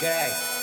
Gang.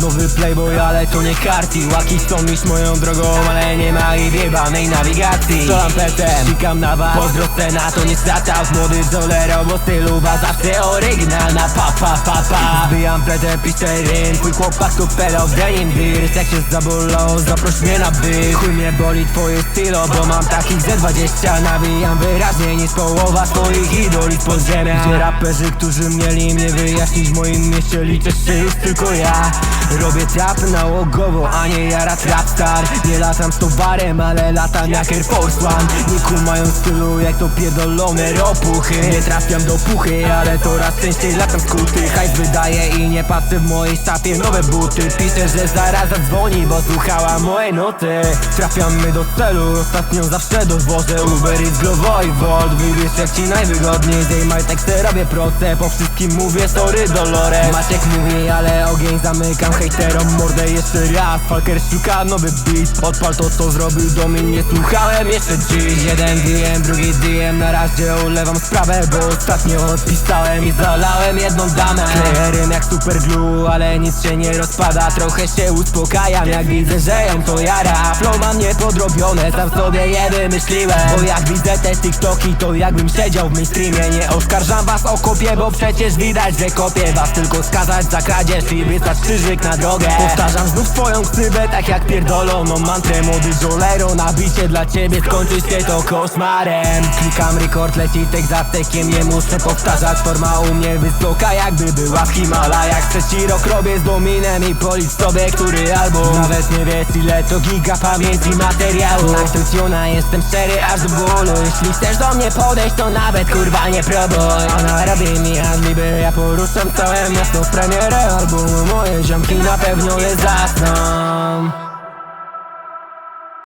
Nowy playboy, ale to nie karty Łaki chcą iść moją drogą, ale nie ma ich wjebanej nawigacji. Strzelam petem, sikam na was. Pozdro scena, to nie startup Młody dolero, bo styluwa zawsze oryginalna Pa, pa, pa, pa. Zbijam petę, piszę rym. Twój chłopak to pedał, denim dirt Jak się zabolał, zaproś mnie na by Chuj mnie boli twoje stylo, bo mam takich ze 20 Nawijam wyraźnie niż połowa swoich idoli z podziemia. Gdzie raperzy, którzy mieli mnie wyjaśnić W moim mieście liczę się już tylko ja Robię trapy nałogowo, a nie jara trapstar. Nie latam z towarem, ale latam jak Air Force One. Nie kumają stylu jak to pierdolone ropuchy. Nie trafiam do puchy, ale coraz częściej latam skuty. Hajs wydaje i nie patrzę w mojej szafie. Nowe buty Piszę, że zaraz zadzwoni, bo słuchała moje nuty Trafiamy do celu, ostatnią zawsze dowożę Uber Eats, Glovo i Volt. Wybierz jak ci najwygodniej, zdejmaj teksty, robię proce. Po wszystkim mówię sorry Dolores. Maciek mówi, ale ogień zamykam hejterom mordę jeszcze raz Falker szuka nowy beat. Odpal to co zrobił do mnie nie słuchałem jeszcze dziś. Jeden DM, drugi DM Na razie ulewam sprawę, bo ostatnio odpisałem I zalałem jedną damę. Kleję rym jak super glue, ale nic się nie rozpada. Trochę się uspokajam jak widzę, że ją to jara. Flow mam niepodrobione, sam sobie je wymyśliłem. Bo jak widzę te TikToki, to jakbym siedział w mainstreamie. Nie oskarżam was o kopię, bo przecież widać, że kopię was. Tylko skazać za kradzież i wysłać krzyżyk na drogę. Powtarzam znów swoją ksywę, tak jak pierdoloną mantrę. Młody Jolero, nabicie dla ciebie, skończy się to koszmarem. Klikam rekord, leci tek za tekiem, nie muszę powtarzać. Forma u mnie wysoka, jakby była w Himalajach. Trzeci rok robię z dominem i policz sobie, który album Nawet nie wiesz ile to giga pamięci materiału. Nakryciona, jestem szczery aż do bólu. Jeśli chcesz do mnie podejść, to nawet kurwa nie próbuj. Ona robi mi handliby, ja poruszam całe miasto w premierę albumu. Moje ziomki na pewno je zasną